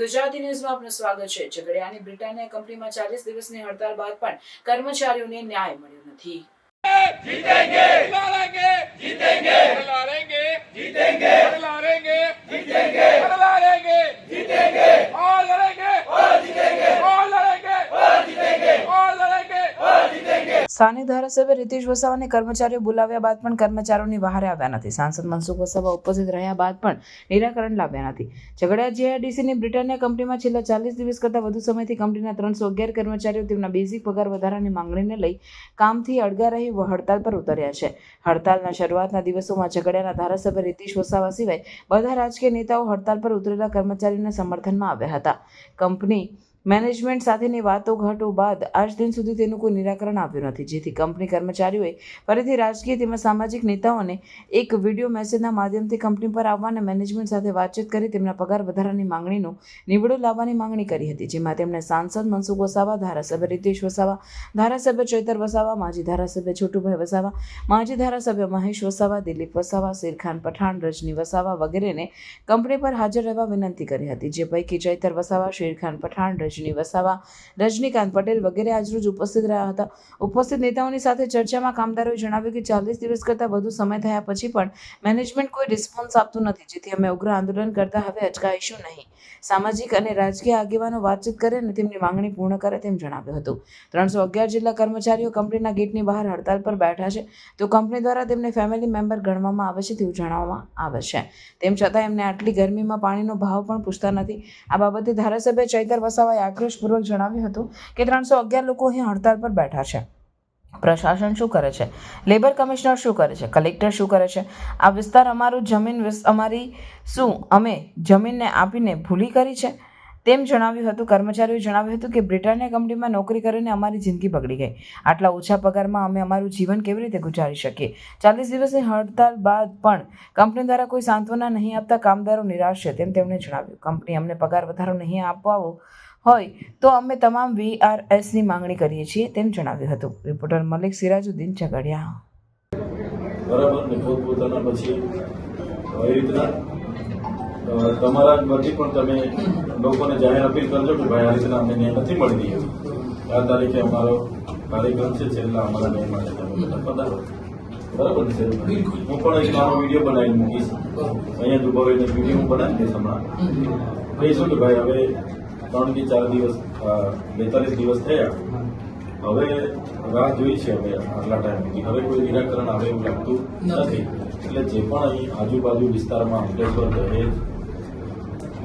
ગુજરાતી ન્યૂઝમાં આપનું સ્વાગત છે ઝઘડિયાની બ્રિટાનિયા કંપનીમાં ચાલીસ દિવસની હડતાલ બાદ પણ કર્મચારીઓને ન્યાય મળ્યો નથી लड़ेंगे जीतेंगे लड़ेंगे जीतेंगे लड़ेंगे जीतेंगे लड़ेंगे जीतेंगे और लड़ेंगे और जीतेंगे સ્થાનિક ધારાસભ્ય રીતિશ વસાવાને કર્મચારીઓ બોલાવ્યા બાદ પણ કર્મચારીઓની વહારે આવ્યા નથી. સાંસદ મનસુખ વસાવા ઉપસ્થિત રહ્યા બાદ પણ નિરાકરણ લાવ્યા નથી. ઝઘડા જીઆઈડીસીની બ્રિટાનિયા કંપનીમાં છેલ્લા ચાલીસ દિવસ કરતાં વધુ સમયથી કંપનીના ત્રણસો અગિયાર કર્મચારીઓ તેમના બેઝિક પગાર વધારાની માંગણીને લઈ કામથી અડગા રહી હડતાલ પર ઉતર્યા છે. હડતાલના શરૂઆતના દિવસોમાં ઝઘડિયાના ધારાસભ્ય રીતિશ વસાવા સિવાય બધા રાજકીય નેતાઓ હડતાલ પર ઉતરેલા કર્મચારીઓના સમર્થનમાં આવ્યા હતા. કંપની મેનેજમેન્ટ સાથેની વાતો ઘાટો બાદ આજ દિન સુધી તેનું કોઈ નિરાકરણ આવ્યું નથી. જેથી કંપની કર્મચારીઓએ ફરીથી રાજકીય તેમજ સામાજિક નેતાઓને એક વીડિયો મેસેજના માધ્યમથી કંપની પર આવવા અને મેનેજમેન્ટ સાથે વાતચીત કરી તેમના પગાર વધારાની માંગણીનો નિવડો લાવવાની માંગણી કરી હતી. જેમાં તેમણે સાંસદ મનસુખ વસાવા, ધારાસભ્ય રીતેશ વસાવા, ધારાસભ્ય ચૈતર વસાવા, માજી ધારાસભ્ય છોટુભાઈ વસાવા, માજી ધારાસભ્ય મહેશ વસાવા, દિલીપ વસાવા, શેરખાન પઠાણ, રજની વસાવા વગેરેને કંપની પર હાજર રહેવા વિનંતી કરી હતી. જે પૈકી ચૈતર વસાવા, શેરખાન પઠાણ રજની વસાવા. રજનીકાંત પટેલ વગેરે આજરોજ ઉપસ્થિત રહ્યા હતા. ઉપસ્થિત નેતાઓની સાથે ચર્ચામાં કામદારોએ જણાવ્યું કે ચાલીસ દિવસ કરતાં વધુ સમય થયા પછી પણ મેનેજમેન્ટ કોઈ રિસ્પોન્સ આપતું નથી, જેથી અમે ઉગ્ર આંદોલન કરતા હવે અચકાઈશું નહીં. સામાજિક અને રાજકીય આગેવાનો વાતચીત કરે અને તેમની માંગણી પૂર્ણ કરે તેમ જણાવ્યું હતું. ત્રણસો અગિયાર જેટલા કર્મચારીઓ કંપનીના ગેટની બહાર હડતાલ પર બેઠા છે, તો કંપની દ્વારા તેમને ફેમિલી મેમ્બર ગણવામાં આવે છે તેવું જણાવવામાં આવે છે. તેમ છતાં એમને આટલી ગરમીમાં પાણીનો ભાવ પણ પૂછતા નથી. આ બાબતે ધારાસભ્ય ચૈતર વસાવાએ આક્રોશપૂર્વક જણાવ્યું હતું કે ત્રણસો અગિયાર લોકો અહીં હડતાલ પર બેઠા છે. પ્રશાસન શું કરે છે? લેબર કમિશનર શું કરે છે? કલેક્ટર શું કરે છે? આ વિસ્તાર અમારું જમીન અમારી શું? અમે જમીનને આપીને ભૂલી કરી છે? તેમ જણાવ્યું હતું, કર્મચારીઓએ જણાવ્યું હતું કે બ્રિટાનિયા કંપનીમાં નોકરી કરીને અમારી જિંદગી બગડી ગઈ. આટલા ઓછા પગારમાં અમે અમારું જીવન કેવી રીતે ગુજારી શકીએ? ચાલીસ દિવસની હડતાલ બાદ પણ કંપની દ્વારા કોઈ સાંત્વના નહીં આપતા કામદારો નિરાશ છે તેમ તેમણે જણાવ્યું. કંપની અમને પગાર વધારો નહીં આપવો હોય તો અમે તમામ વીઆરએસની માંગણી કરીએ છીએ તેમ જણાવ્યું હતું. રિપોર્ટર મલિક સિરાજુદ્દીન ઝઘડિયા બરાબર પોતપોતાના પછી એવી રીતના તમારા વતી પણ તમે લોકોને જાહેર અપીલ કરજો કે ભાઈ આ રીતના અમને ન્યાય નથી મળી રહ્યો આ તારીખે અમારો કાર્યક્રમ છે છેલ્લા અમારા ન્યાય માટે તમે બધા પધારો. બરાબર છે હું પણ એક નાનો વીડિયો બનાવીને મૂકીશ. અહીંયા જ વીડિયો હું બનાવી દઈશ હમણાં. કહીશું કે ભાઈ હવે ત્રણ કે ચાર દિવસ બેતાલીસ દિવસ થયા. હવે રાહ જોઈ છે હવે આટલા ટાઈમથી હવે કોઈ નિરાકરણ આવે એવું લાગતું નથી. એટલે જે પણ અહીં આજુબાજુ વિસ્તારમાં અંકલેશ્વર દહેજ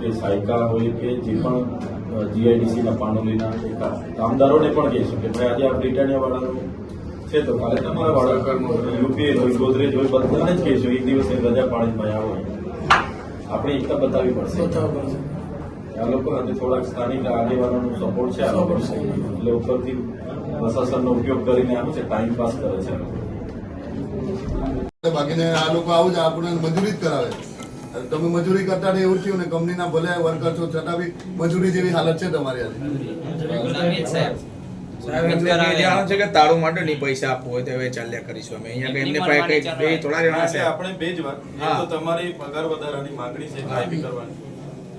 કે સાયકા હોય કે જે પણ જીઆઈડીસીના પાનોલીના કામદારોને પણ કહીશું કે ભાઈ આજે આ વાળાનું છે તો કાલે તમારા વાળા યુપીએ હોય ગોદરેજ હોય બધાને જ કહીશું એક દિવસ રજા પાડી ભાઈ આવો. આપણે એકતા બતાવવી પડશે. આ લોકો સાથે થોડાક સ્થાનિક આગેવાનોનો સપોર્ટ છે આ લોકો એટલે ઉપરથી પ્રશાસનનો ઉપયોગ કરીને આવે છે ટાઈમ પાસ કરે છે. બાકીને આ લોકો આવું જ આપણને મજૂરી જ કરાવે. તમે મજૂરી કરતા ને એવું થયું ને કંપનીના ભલે વર્કર છો છતાં બી મજૂરી જેવી હાલત છે તમારી આજે સાહેબ એટલે એમને જાણ છે કે તાળું માટે નહીં પૈસા આપવું હોય તો હવે ચાલ્યા કરીશું અમે. અહીંયા એમને પાસે કઈ થોડા છે. આપણે બે જ વાત. તમારી પગાર વધારાની માંગણી છે કરવાની.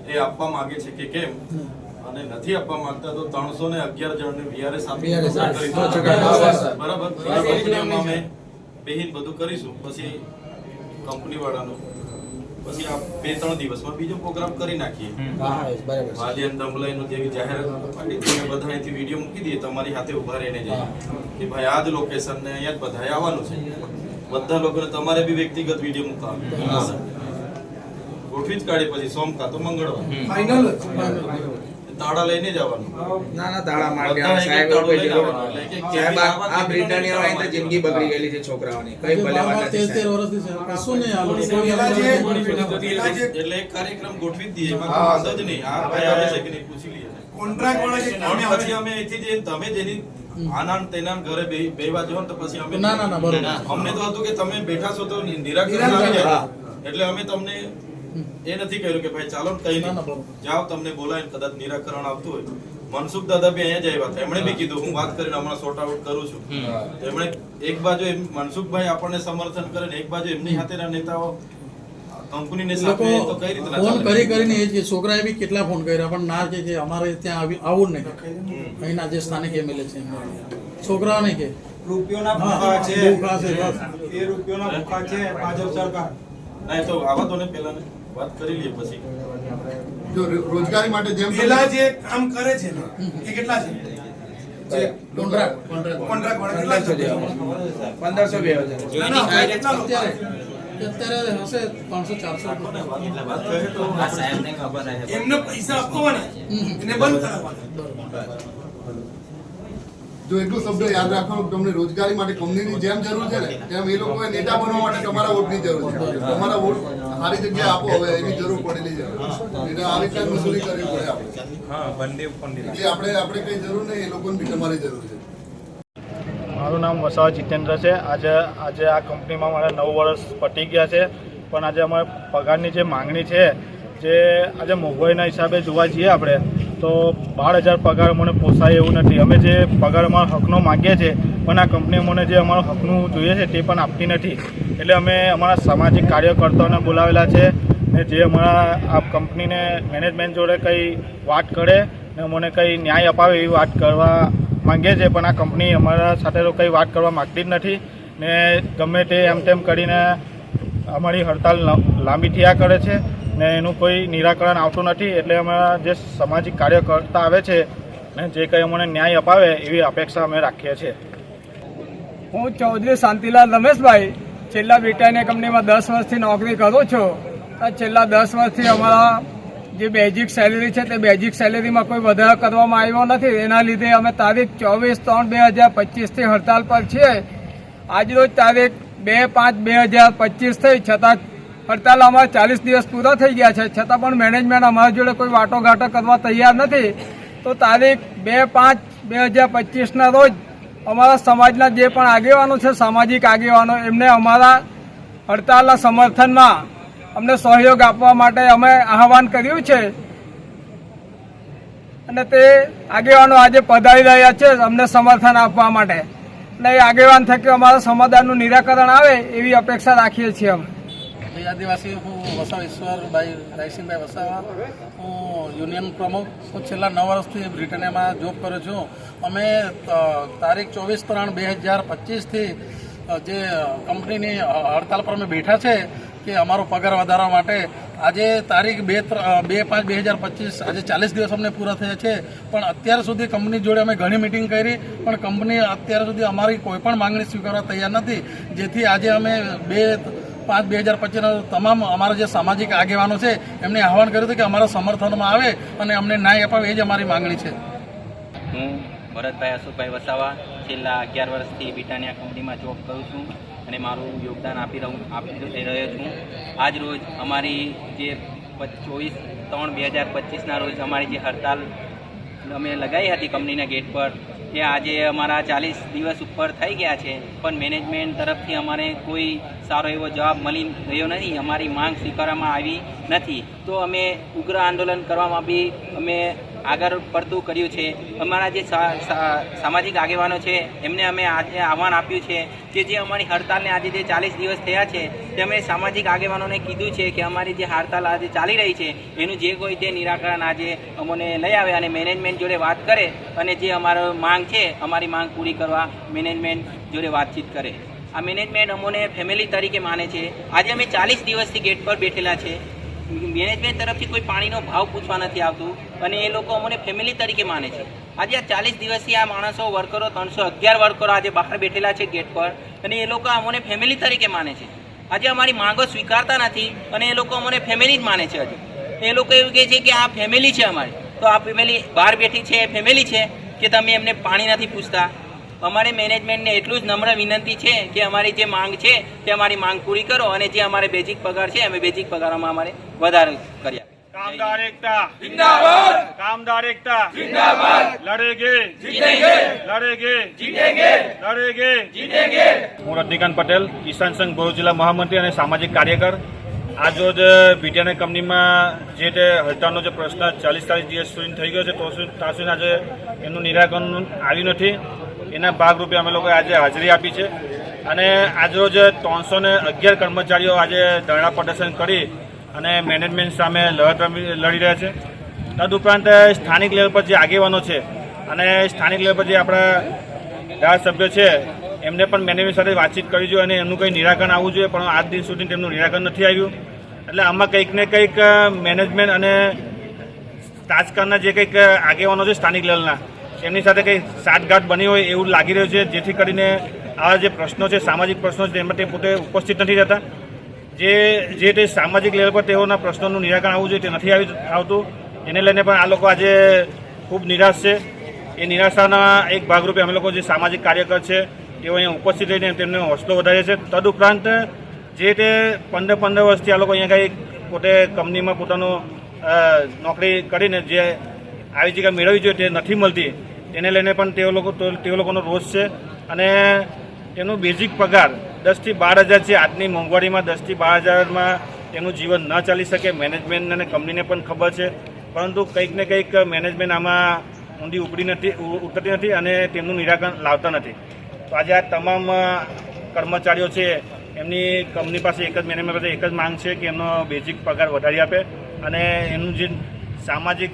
એ આપવા માંગે છે કે કેમ? અને નથી આપવા માંગતા તો ત્રણસો ને અગિયાર જણને ને આપી. બરાબર? અમે બેહીન બધું કરીશું. પછી કંપની વાળાનું પછી આ બે ત્રણ દિવસમાં બીજો પ્રોગ્રામ કરી નાખીએ. વાલિયન દમલાઈનું જેવી જાહેરાત પાડી તમે બધા અહીંથી વીડિયો મૂકી દઈએ. તમારી હાથે ઊભા રહીને જઈએ. કે ભાઈ આ જ લોકેશન ને અહીંયા જ બધાએ આવવાનું છે. બધા લોકોને તમારે બી વ્યક્તિગત વીડિયો મૂકવાનું ગોઠવી જ કાઢી પછી સોમ કાં તો મંગળવાર. તાળા લઈને જવાનું. ના ના તાળા માર સાહેબ સાહેબ આ- બ્રિટાનિયા વાળા તો જિંદગી બગડી ગયેલી છે છોકરાઓની. કઈ ભલે વાત નથી સાહેબ. એટલે એક કાર્યક્રમ ગોઠવી જ દઈએ એમાં કોઈ વાંધો જ નહીં. આ ભાઈ આવે છે કે નહીં પૂછી લઈએ. કોન્ટ્રાક્ટ વાળા જે કામે પણ પછી અમે અહીંથી જે તમે જેની આનાન તેનાન ઘરે બે બેવા ને તો પછી અમે ના, ના, ના, બરોબર. અમને તો હતું કે તમે બેઠા છો તો નિરાકરણ આવી જાય. હા. એટલે અમે તમને એ નથી કહ્યું કે ભાઈ ચાલો કઈ ના. જાઓ તમને બોલાવીને કદાચ નિરાકરણ આવતું હોય. મનસુખ દાદા બી અહીંયા જ આવ્યા હતા. એમણે બી કીધું હું વાત કરીને હમણાં સોર્ટ આઉટ કરું છું. એમણે એક બાજુ એમ મનસુખભાઈ આપણને સમર્થન કરે ને એક બાજુ એમની સાથેના નેતાઓ કંપનીને લોકો તો કઈ રીતના ફોન કરી કરીને એ જ છોકરાએ બી કેટલા ફોન કર્યા પણ ના કે કે અમારે ત્યાં આવી આવું જ નહીં. અહીંના જે સ્થાનિક એમએલએ છે એમને. કે? રૂપિયોના ભૂખા છે. એ રૂપિયોના ભૂખા છે ભાજપ સરકાર. તો આવા ને વાત કરી લઈએ પછી. જો રોજગારી માટે જેમ પેલા જે કામ કરે છે ને એ કેટલા છે? જે કોન્ટ્રાક્ટ કોન્ટ્રાક્ટ વાળા. કેટલા છે? પંદરસો બે હજાર. ના, ના, કેટલા લોકો? અત્યારે અત્યારે હશે ત્રણસો ચારસો એમને પૈસા આપવાના એને બંધ કરાવવાના જો એટલું શબ્દ યાદ રાખવાનું તમને રોજગારી માટે કંપનીની જેમ જરૂર છે ને તેમ એ લોકોએ નેતા બનવા માટે તમારા વોટની જરૂર છે. તમારા વોટ સારી જગ્યાએ આપો હવે એની જરૂર પડેલી છે. એટલે આ રીતે મજૂરી કરવી પડે આપણે. એટલે આપણે આપણે કઈ જરૂર નહીં એ લોકોને બી તમારી જરૂર છે. મારું નામ વસાવા જીતેન્દ્ર છે. આજે આજે આ કંપનીમાં મારા નવ વર્ષ પટી ગયા છે. પણ આજે અમારે પગારની જે માંગણી છે જે આજે મોંઘવારીના હિસાબે જોવા જઈએ આપણે તો બાર હજાર પગાર મને પોસાય એવું નથી. અમે જે પગાર અમારા હકનો માગીએ છીએ, પણ આ કંપની મને જે અમારો હકનું જોઈએ છે તે પણ આપતી નથી. એટલે અમે અમારા સામાજિક કાર્યકર્તાઓને બોલાવેલા છે ને જે અમારા આ કંપનીને મેનેજમેન્ટ જોડે કંઈ વાત કરે ને મને કંઈ ન્યાય અપાવે એવી વાત કરવા માંગીએ છીએ પણ આ કંપની અમારા સાથે તો કંઈ વાત કરવા માગતી જ નથી. ને ગમે તે એમ તેમ કરીને અમારી હડતાલ લાંબી થયા કરે છે. ને એનું કોઈ નિરાકરણ આવતું નથી એટલે અમારા જે સામાજિક કાર્યકર્તા આવે છે ને જે કંઈ અમને ન્યાય અપાવે એવી અપેક્ષા અમે રાખીએ છીએ. હું ચૌધરી શાંતિલાલ રમેશભાઈ, છેલ્લા બ્રિટાનિયા કંપનીમાં દસ વર્ષથી નોકરી કરું છું. છેલ્લા દસ વર્ષથી અમારા જે બેઝિક સેલેરી છે તે બેઝિક સેલેરીમાં કોઈ વધારો કરવામાં આવ્યો નથી. એના લીધે અમે તારીખ ચોવીસ ત્રણ બે હજાર પચીસથી હડતાલ પર છીએ. આજરોજ તારીખ બે પાંચ બે હજાર પચીસ થઈ, છતાં હડતાલ અમારા ચાલીસ દિવસ પૂરા થઈ ગયા છે. છતાં પણ મેનેજમેન્ટ અમારા જોડે કોઈ વાટોઘાટો કરવા તૈયાર નથી. તો તારીખ બે પાંચ બે હજાર પચીસના રોજ અમારા સમાજના જે પણ આગેવાનો છે, સામાજિક આગેવાનો, એમને અમારા હડતાલના સમર્થનમાં અમને સહયોગ આપવા માટે અમે આહવાન કર્યું છે. અને તે આગેવાનો આજે પધારી રહ્યા છે અમને સમર્થન આપવા માટે. અને એ આગેવાન થકી અમારા સમાધાનનું નિરાકરણ આવે એવી અપેક્ષા રાખીએ છીએ અમે. આદિવાસી હું વસાવ ઈશ્વરભાઈ રાયસિંહભાઈ વસાવા. હું યુનિયન પ્રમુખ. હું છેલ્લા નવ વર્ષથી બ્રિટનિયામાં જોબ કરું છું. અમે તારીખ ચોવીસ ત્રણ બે હજાર પચીસથી જે કંપનીની હડતાલ પર અમે બેઠા છે કે અમારો પગાર વધારવા માટે. આજે તારીખ બે બે પાંચ બે હજાર પચીસ, આજે ચાલીસ દિવસ અમને પૂરા થયા છે. પણ અત્યાર સુધી કંપની જોડે અમે ઘણી મિટિંગ કરી. પણ કંપની અત્યાર સુધી અમારી કોઈ પણ માંગણી સ્વીકારવા તૈયાર નથી. જેથી આજે અમે બે પાંચ બે હજાર પચીસના તમામ અમારા જે સામાજિક આગેવાનો છે, એમને આહવાન કર્યું હતું કે અમારા સમર્થનમાં આવે અને અમને ન્યાય અપાવે એ જ અમારી માંગણી છે. હું ભરતભાઈ અશોકભાઈ વસાવા છેલ્લા અગિયાર વર્ષથી બિટાનિયા કંપનીમાં જોબ કરું છું અને મારું યોગદાન આપી રહું, આપી રહ્યો છું. આજ રોજ અમારી જે ચોવીસ ત્રણ બે હજાર પચીસના રોજ અમારી જે હડતાલ અમે લગાવી હતી કંપનીના ગેટ પર એ આજે અમારા ચાલીસ દિવસ ઉપર થઈ ગયા છે, પણ મેનેજમેન્ટ તરફથી અમારે કોઈ સારો એવો જવાબ મળી રહ્યો નથી, અમારી માંગ સ્વીકારવામાં આવી નથી. તો અમે ઉગ્ર આંદોલન કરવામાં બી અમે આગળ પડતું કર્યું છે. અમારા જે સામાજિક આગેવાનો છે, એમને અમે આજે આહવાન આપ્યું છે કે જે અમારી હડતાલને આજે જે ચાલીસ દિવસ થયા છે, તે અમે સામાજિક આગેવાનોને કીધું છે કે અમારી જે હડતાલ આજે ચાલી રહી છે, એનું જે કોઈ તે નિરાકરણ આજે અમને લઈ આવે અને મેનેજમેન્ટ જોડે વાત કરે અને જે અમારો માંગ છે, અમારી માંગ પૂરી કરવા મેનેજમેન્ટ જોડે વાતચીત કરે. આ મેનેજમેન્ટ અમોને ફેમિલી તરીકે માને છે. આજે અમે ચાલીસ દિવસથી ગેટ પર બેઠેલા છે. મેનેજમેન્ટ તરફથી કોઈ પાણીનો ભાવ પૂછવા નથી આવતું અને એ લોકો અમને ફેમિલી તરીકે માને છે. આજે આ ચાલીસ દિવસથી આ માણસો વર્કરો ત્રણસો અગિયાર વર્કરો આજે બહાર બેઠેલા છે ગેટ પર અને એ લોકો અમને ફેમિલી તરીકે માને છે. આજે અમારી માંગો સ્વીકારતા નથી અને એ લોકો અમને ફેમિલી જ માને છે હજુ. એ લોકો એવું કહે છે કે આ ફેમિલી છે અમારી. તો આ ફેમિલી બહાર બેઠી છે, એ ફેમિલી છે કે તમે એમને પાણી નથી પૂછતા? અમારે મેનેજમેન્ટને એટલું જ નમ્ર વિનંતી છે કે અમારી જે માંગ છે તે અમારી માંગ પૂરી કરો અને જે અમારે બેઝિક પગાર છે અમે બેઝિક પગારમાં અમારે વધારો કરી આપે કામદાર એકતા. જિંદાબાદ. કામદાર એકતા. જિંદાબાદ. લડેગે. જીતેગે. લડેગે. જીતેગે. લડેગે. જીતેગે. હું રજનીકાંત પટેલ કિસાન સંઘ ભરૂચ જિલ્લા મહામંત્રી અને સામાજિક કાર્યકર. આજરોજ બીટીઆરને કંપનીમાં જે તે હડતાળનો જે પ્રશ્ન ચાલીસ ચાલીસ દિવસ સુધી થઈ ગયો છે તો સુધી આજે એનું નિરાકરણ આવ્યું નથી. એના ભાગરૂપે અમે લોકોએ આજે હાજરી આપી છે. અને આજરોજ ત્રણસો ને અગિયાર કર્મચારીઓ આજે ધરણા પ્રદર્શન કરી અને મેનેજમેન્ટ સામે લડત લડી રહ્યા છે. તદુપરાંત સ્થાનિક લેવલ પર જે આગેવાનો છે અને સ્થાનિક લેવલ પર જે આપણા ધારાસભ્ય છે, એમને પણ મેનેજમેન્ટ સાથે વાતચીત કરવી જોઈએ અને એમનું કંઈ નિરાકરણ આવવું જોઈએ, પણ આજ દિન સુધી તેમનું નિરાકરણ નથી આવ્યું. એટલે આમાં કંઈક ને કંઈક મેનેજમેન્ટ અને રાજકારણના જે કંઈક આગેવાનો છે સ્થાનિક લેવલના એમની સાથે કંઈ સાટગાંઠ બની હોય એવું લાગી રહ્યું છે, જેથી કરીને આ જે પ્રશ્નો છે, સામાજિક પ્રશ્નો છે તેમાં તે પોતે ઉપસ્થિત નથી રહેતા. જે જે તે સામાજિક લેવલ પર તેઓના પ્રશ્નોનું નિરાકરણ આવવું જોઈએ તે નથી આવી આવતું. એને લઈને પણ આ લોકો આજે ખૂબ નિરાશ છે. એ નિરાશાના એક ભાગરૂપે અમે લોકો જે સામાજિક કાર્યકર છે, તેઓ અહીંયા ઉપસ્થિત રહીને તેમને હોસલો વધારે છે. તદુપરાંત જે તે પંદર પંદર વર્ષથી આ લોકો અહીંયા કંઈ પોતે કંપનીમાં પોતાનું નોકરી કરીને જે આવી જગ્યા મેળવવી જોઈએ તે નથી મળતી. તેને લઈને પણ તેઓ લોકો તેઓ લોકોનો રોષ છે. અને એનો બેઝિક પગાર દસથી બાર હજાર છે. આજની મોંઘવારીમાં દસથી બાર હજારમાં તેનું જીવન ન ચાલી શકે. મેનેજમેન્ટ અને કંપનીને પણ ખબર છે. પરંતુ કંઈક ને કંઈક મેનેજમેન્ટ આમાં ઊંડી ઉપડી નથી ઉતરતી નથી અને તેમનું નિરાકરણ લાવતા નથી. તો આજે આ તમામ કર્મચારીઓ છે, એમની કંપની પાસે એક જ મેનેજમેન્ટ પાસે એક જ માંગ છે કે એમનો બેઝિક પગાર વધારી આપે. અને એનું જે સામાજિક,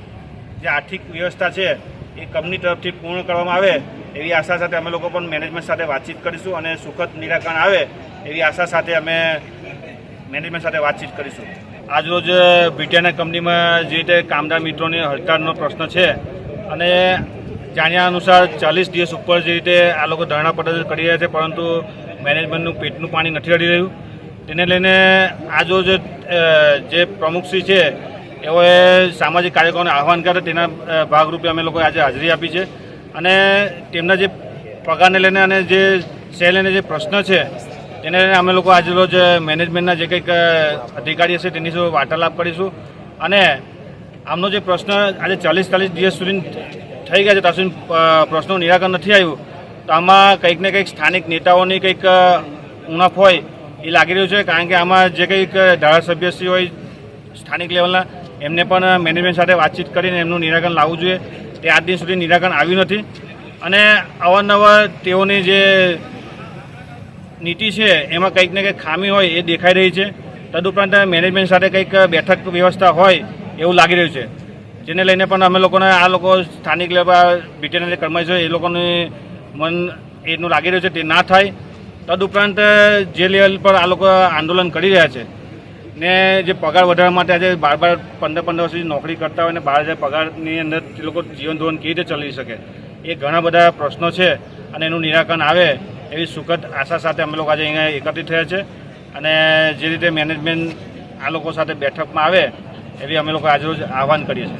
જે આર્થિક વ્યવસ્થા છે એ કંપની તરફથી પૂર્ણ કરવામાં આવે એવી આશા સાથે અમે લોકો પણ મેનેજમેન્ટ સાથે વાતચીત કરીશું અને સુખદ નિરાકરણ આવે એવી આશા સાથે અમે મેનેજમેન્ટ સાથે વાતચીત કરીશું. આજરોજ બ્રિટાનિયા કંપનીમાં જે રીતે કામદાર મિત્રોની હડતાળનો પ્રશ્ન છે અને જાણ્યા અનુસાર ચાલીસ દિવસ ઉપર જે રીતે આ લોકો ધરણા પ્રદર્શન કરી રહ્યા છે, પરંતુ મેનેજમેન્ટનું પેટનું પાણી નથી રડી રહ્યું. તેને લઈને આજરોજ જે પ્રમુખશ્રી છે એઓએ સામાજિક કાર્યક્રમોને આહવાન કરે તેના ભાગરૂપે અમે લોકોએ આજે હાજરી આપી છે. અને તેમના જે પગારને લઈને અને જે સે લઈને જે પ્રશ્ન છે, તેને લઈને અમે લોકો આજે રોજ મેનેજમેન્ટના જે કંઈક અધિકારી હશે તેની સાથે વાર્તાલાપ કરીશું. અને આમનો જે પ્રશ્ન આજે ચાલીસ ચાલીસ દિવસ સુધી થઈ ગયા છે, ત્યાં સુધી પ્રશ્નનું નિરાકરણ નથી આવ્યું. તો આમાં કંઈક ને કંઈક સ્થાનિક નેતાઓની કંઈક ઉણપ હોય એ લાગી રહ્યું છે. કારણ કે આમાં જે કંઈક ધારાસભ્યશ્રી હોય, સ્થાનિક લેવલના એમને પણ મેનેજમેન્ટ સાથે વાતચીત કરીને એમનું નિરાકરણ લાવવું જોઈએ. તે આજ દિન સુધી નિરાકરણ આવ્યું નથી. અને અવારનવાર તેઓની જે નીતિ છે, એમાં કંઈક ને કંઈક ખામી હોય એ દેખાઈ રહી છે. તદુપરાંત મેનેજમેન્ટ સાથે કંઈક બેઠક વ્યવસ્થા હોય એવું લાગી રહ્યું છે. જેને લઈને પણ અમે લોકોને આ લોકો સ્થાનિક લેવા બ્રિટેનના કર્મચારીઓ એ લોકોની મન એનું લાગી રહ્યું છે તે ના થાય. તદુપરાંત જે લેવલ પર આ લોકો આંદોલન કરી રહ્યા છે ને જે પગાર વધારવા માટે આજે બાર બાર પંદર પંદર વર્ષથી નોકરી કરતા હોય ને બાર હજાર પગારની અંદર તે લોકો જીવન ધોરણ કેવી રીતે ચલાવી શકે, એ ઘણા બધા પ્રશ્નો છે અને એનું નિરાકરણ આવે એવી સુખદ આશા સાથે અમે લોકો આજે અહીંયા એકત્રિત થયા છે અને જે રીતે મેનેજમેન્ટ આ લોકો સાથે બેઠકમાં આવે એવી અમે લોકો આજરોજ આહવાન કરીએ છીએ.